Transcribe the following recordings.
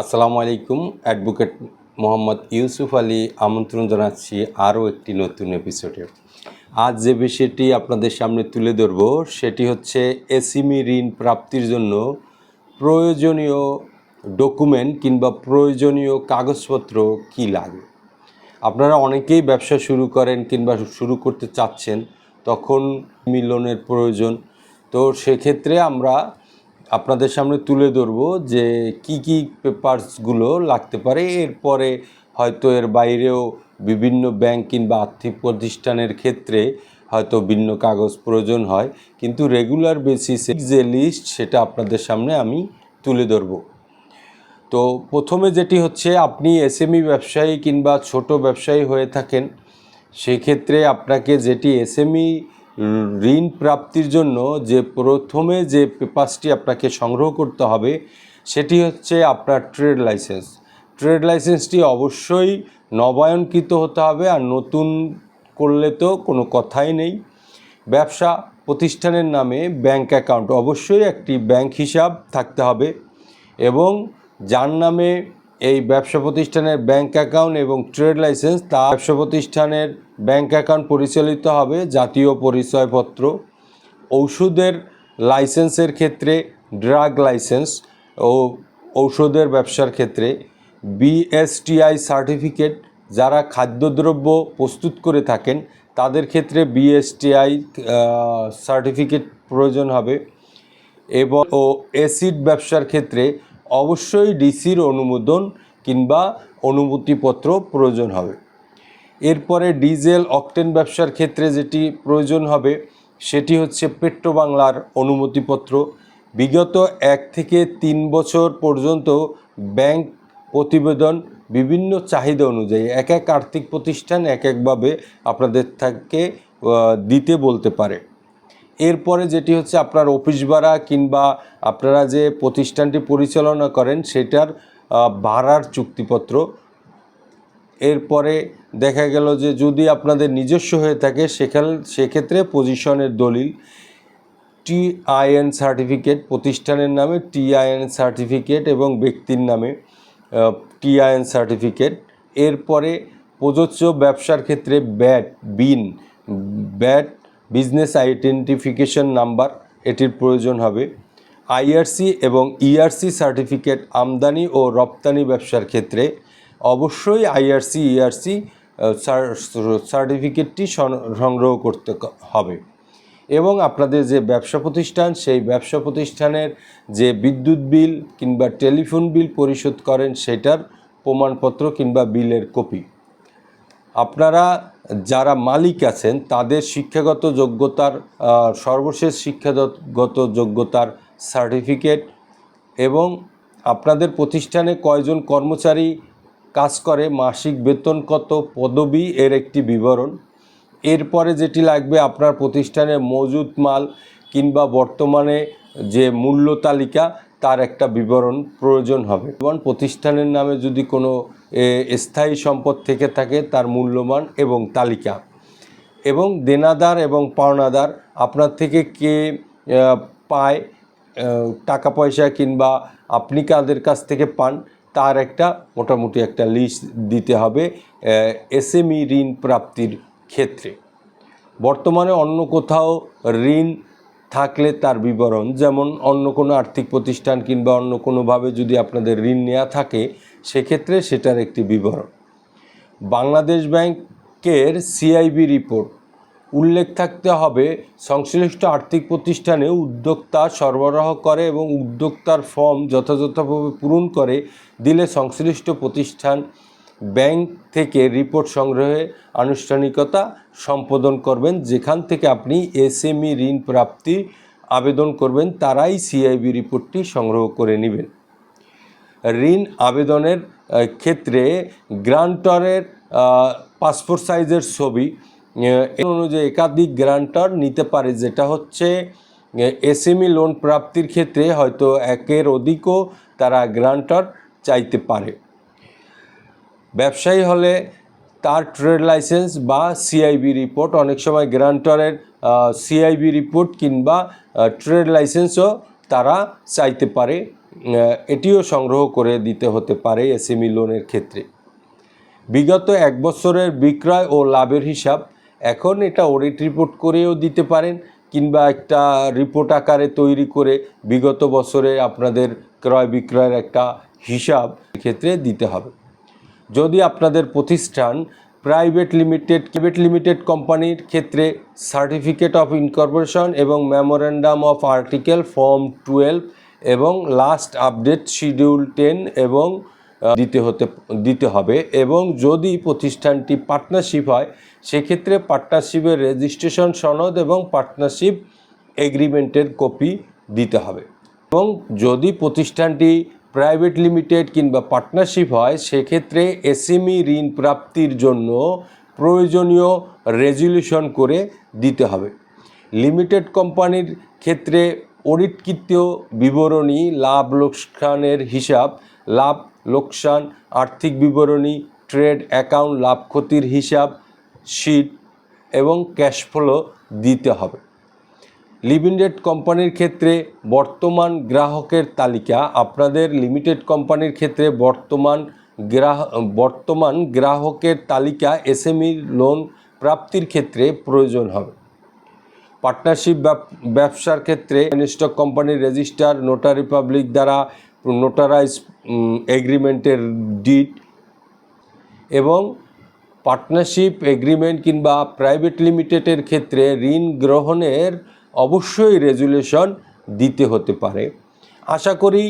আসসালামু আলাইকুম, অ্যাডভোকেট মোহাম্মদ ইউসুফ আলী আমন্ত্রণ জানাচ্ছি আরও একটি নতুন এপিসোডে আজ যে বিষয়টি আপনাদের সামনে তুলে ধরব, সেটি হচ্ছে এসিমি ঋণ প্রাপ্তির জন্য প্রয়োজনীয় ডকুমেন্ট কিংবা প্রয়োজনীয় কাগজপত্র কী লাগে? আপনারা অনেকেই ব্যবসা শুরু করেন কিংবা শুরু করতে চাচ্ছেন, তখন মিলনের প্রয়োজন। তো সেক্ষেত্রে আমরা আপনাদের সামনে তুলে ধরব যে কি কি পেপারসগুলো লাগতে পারে। এরপরে হয়তো এর বাইরেও বিভিন্ন ব্যাংক কিংবা আর্থিক প্রতিষ্ঠানের ক্ষেত্রে হয়তো ভিন্ন কাগজ প্রয়োজন হয়। কিন্তু রেগুলার বেসিসে যে লিস্ট সেটা আপনাদের সামনে আমি তুলে ধরবো। তো প্রথমে যেটি হচ্ছে, আপনি এসএমই ব্যবসায়ী কিংবা ছোট ব্যবসায়ী হয়ে থাকেন, সেক্ষেত্রে আপনাকে যেটি এসএমই ঋণ প্রাপ্তির জন্য যে প্রথমে যে পেপারসটি আপনাকে সংগ্রহ করতে হবে, সেটি হচ্ছে আপনার ট্রেড লাইসেন্স। ট্রেড লাইসেন্সটি অবশ্যই নবায়নকৃত হতে হবে, আর নতুন করলে তো কোনো কথাই নেই। ব্যবসা প্রতিষ্ঠানের নামে ব্যাংক অ্যাকাউন্ট অবশ্যই একটি ব্যাংক হিসাব থাকতে হবে, এবং যার নামে এই ব্যবসা প্রতিষ্ঠানের ব্যাংক অ্যাকাউন্ট এবং ট্রেড লাইসেন্স তা ব্যবসা প্রতিষ্ঠানের ব্যাংক অ্যাকাউন্ট পরিচালিত হবে জাতীয় পরিচয়পত্র, ঔষধের লাইসেন্সের ক্ষেত্রে ড্রাগ লাইসেন্স ও ঔষধের ব্যবসার ক্ষেত্রে বিএসটিআই সার্টিফিকেট যারা খাদ্যদ্রব্য প্রস্তুত করে থাকেন, তাদের ক্ষেত্রে বিএসটিআই সার্টিফিকেট প্রয়োজন হবে এবং ও অ্যাসিড ব্যবসার ক্ষেত্রে অবশ্যই ডিসির অনুমোদন কিংবা অনুমতিপত্র প্রয়োজন হবে। এরপরে ডিজেল অকটেন ব্যবসার ক্ষেত্রে যেটি প্রয়োজন হবে, সেটি হচ্ছে পেট্রো বাংলার অনুমতিপত্র। বিগত এক থেকে তিন বছর পর্যন্ত ব্যাংক প্রতিবেদন বিভিন্ন চাহিদা অনুযায়ী, এক এক আর্থিক প্রতিষ্ঠান এক একভাবে আপনাদের থেকে দিতে বলতে পারে। এরপরে যেটি হচ্ছে আপনার অফিস ভাড়া কিংবা আপনারা যে প্রতিষ্ঠানটি পরিচালনা করেন, সেটার ভাড়ার চুক্তিপত্র। এরপরে দেখা গেল যে যদি আপনাদের নিজস্ব হয়ে থাকে, সেখানে, সেক্ষেত্রে পজিশনের দলিল টিআইএন সার্টিফিকেট প্রতিষ্ঠানের নামে টিআইএন সার্টিফিকেট এবং ব্যক্তির নামে টিআইএন সার্টিফিকেট এরপরে প্রযোজ্য ব্যবসার ক্ষেত্রে VAT, BIN, VAT business identification number এটির প্রয়োজন হবে। আইআরসি এবং ইআরসি সার্টিফিকেট আমদানি ও রপ্তানি ব্যবসার ক্ষেত্রে অবশ্যই আইআরসি, ইআরসি সার্টিফিকেটটি সংগ্রহ করতে হবে। এবং আপনাদের যে ব্যবসা প্রতিষ্ঠান, সেই ব্যবসা প্রতিষ্ঠানের যে বিদ্যুৎ বিল কিংবা টেলিফোন বিল পরিশোধ করেন, সেটার প্রমাণপত্র কিংবা বিলের কপি। আপনারা যারা মালিক আছেন, তাদের শিক্ষাগত যোগ্যতার সর্বশেষ শিক্ষাগত যোগ্যতার সার্টিফিকেট এবং আপনাদের প্রতিষ্ঠানে কয়জন কর্মচারী কাজ করে, মাসিক বেতন কত, পদবি এর একটি বিবরণ। এরপরে যেটি লাগবে আপনার প্রতিষ্ঠানের মজুদ মাল কিংবা বর্তমানে যে মূল্য তালিকা, তার একটা বিবরণ প্রয়োজন হবে। এবং প্রতিষ্ঠানের নামে যদি কোনো স্থায়ী সম্পদ থেকে থাকে, তার মূল্যমান এবং তালিকা। এবং দেনাদার এবং পাওনাদার, আপনার থেকে কে পায় টাকা পয়সা কিংবা আপনি কাদের কাছ থেকে পান তার একটা মোটামুটি একটা লিস্ট দিতে হবে এসএমই ঋণ প্রাপ্তির ক্ষেত্রে। বর্তমানে অন্য কোথাও ঋণ থাকলে তার বিবরণ, যেমন অন্য কোনো আর্থিক প্রতিষ্ঠান কিংবা অন্য কোনোভাবে যদি আপনাদের ঋণ নেওয়া থাকে, সেক্ষেত্রে সেটার একটি বিবরণ। বাংলাদেশ ব্যাংকের সিআইবি রিপোর্ট উল্লেখ থাকতে হবে, সংশ্লিষ্ট আর্থিক প্রতিষ্ঠানে উদ্যোক্তা সরবরাহ করে এবং উদ্যোক্তার ফর্ম যথাযথভাবে পূরণ করে দিলে সংশ্লিষ্ট প্রতিষ্ঠান ব্যাংক থেকে রিপোর্ট সংগ্রহে আনুষ্ঠানিকতা সম্পাদন করবেন। যেখান থেকে আপনি এসএমই ঋণ প্রাপ্তি আবেদন করবেন, তারাই সিআইবি রিপোর্টটি সংগ্রহ করে নেবেন। ঋণ আবেদনের ক্ষেত্রে গ্রান্টরের পাসপোর্ট সাইজের ছবি অনুযায়ী একাধিক গ্রান্টর নিতে পারে, যেটা হচ্ছে এসএমই লোন প্রাপ্তির ক্ষেত্রে হয়তো একের অধিকও তারা গ্রান্টর চাইতে পারে। ব্যবসায়ী হলে তার ট্রেড লাইসেন্স বা সিআইবি রিপোর্ট, অনেক সময় গ্রান্টরের সিআইবি রিপোর্ট কিংবা ট্রেড লাইসেন্সও তারা চাইতে পারে এটিও সংগ্রহ করে দিতে হতে পারে এসএমই লোনের ক্ষেত্রে। বিগত এক বছরের বিক্রয় ও লাভের হিসাব এখন এটা অডিট রিপোর্ট করেও দিতে পারেন কিংবা একটা রিপোর্ট আকারে তৈরি করে বিগত বছরে আপনাদের ক্রয় বিক্রয়ের একটা হিসাব ক্ষেত্রে দিতে হবে। যদি আপনাদের প্রতিষ্ঠান প্রাইভেট লিমিটেড প্রাইভেট লিমিটেড কোম্পানির ক্ষেত্রে সার্টিফিকেট অফ ইনকর্পোরেশন এবং memorandum of article form twelve এবং লাস্ট আপডেট শিডিউল টেন এবং দিতে হতে, দিতে হবে এবং যদি প্রতিষ্ঠানটি পার্টনারশিপ হয়, সেক্ষেত্রে পার্টনারশিপের রেজিস্ট্রেশন সনদ এবং পার্টনারশিপ এগ্রিমেন্টের কপি দিতে হবে। এবং যদি প্রতিষ্ঠানটি প্রাইভেট লিমিটেড কিংবা পার্টনারশিপ হয়, সেক্ষেত্রে এসএমই ঋণ প্রাপ্তির জন্য প্রয়োজনীয় রেজুলিউশন করে দিতে হবে। লিমিটেড কোম্পানির ক্ষেত্রে অডিটকৃত বিবরণী, লাভ, লোকসানের হিসাব, লাভ লোকসান, আর্থিক বিবরণী, ট্রেড অ্যাকাউন্ট, লাভ ক্ষতির হিসাব শিট এবং ক্যাশ ফ্লো দিতে হবে। লিমিটেড কোম্পানির ক্ষেত্রে বর্তমান গ্রাহকের তালিকা, আপনাদের লিমিটেড কোম্পানির ক্ষেত্রে বর্তমান গ্রাহ, বর্তমান গ্রাহকের তালিকা এসএমই লোন প্রাপ্তির ক্ষেত্রে প্রয়োজন হবে। পার্টনারশিপ ব্যবসার ক্ষেত্রে স্টক কোম্পানির রেজিস্টার, নোটারি পাবলিক দ্বারা নোটারাইজ এগ্রিমেন্টের ডিট এবং পার্টনারশিপ এগ্রিমেন্ট কিংবা প্রাইভেট লিমিটেডের ক্ষেত্রে ঋণ গ্রহণের অবশ্যই রেজুলেশন দিতে হতে পারে। আশা করি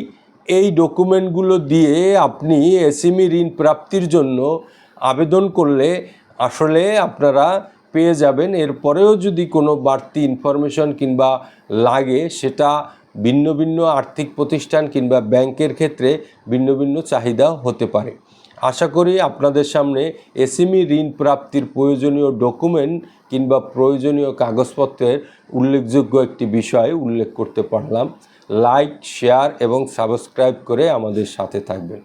এই ডকুমেন্টগুলো দিয়ে আপনি এসএমই ঋণ প্রাপ্তির জন্য আবেদন করলে আসলে আপনারা পেয়ে যাবেন। এরপরেও যদি কোনো বাড়তি ইনফরমেশন কিংবা লাগে সেটা ভিন্ন ভিন্ন আর্থিক প্রতিষ্ঠান কিংবা ব্যাংকের ক্ষেত্রে ভিন্ন ভিন্ন চাহিদা হতে পারে। আশা করি আপনাদের সামনে এসএমই ঋণ প্রাপ্তির প্রয়োজনীয় ডকুমেন্ট কিংবা প্রয়োজনীয় কাগজপত্রের উল্লেখযোগ্য একটি বিষয় উল্লেখ করতে পারলাম। লাইক, শেয়ার এবং সাবস্ক্রাইব করে আমাদের সাথে থাকবেন।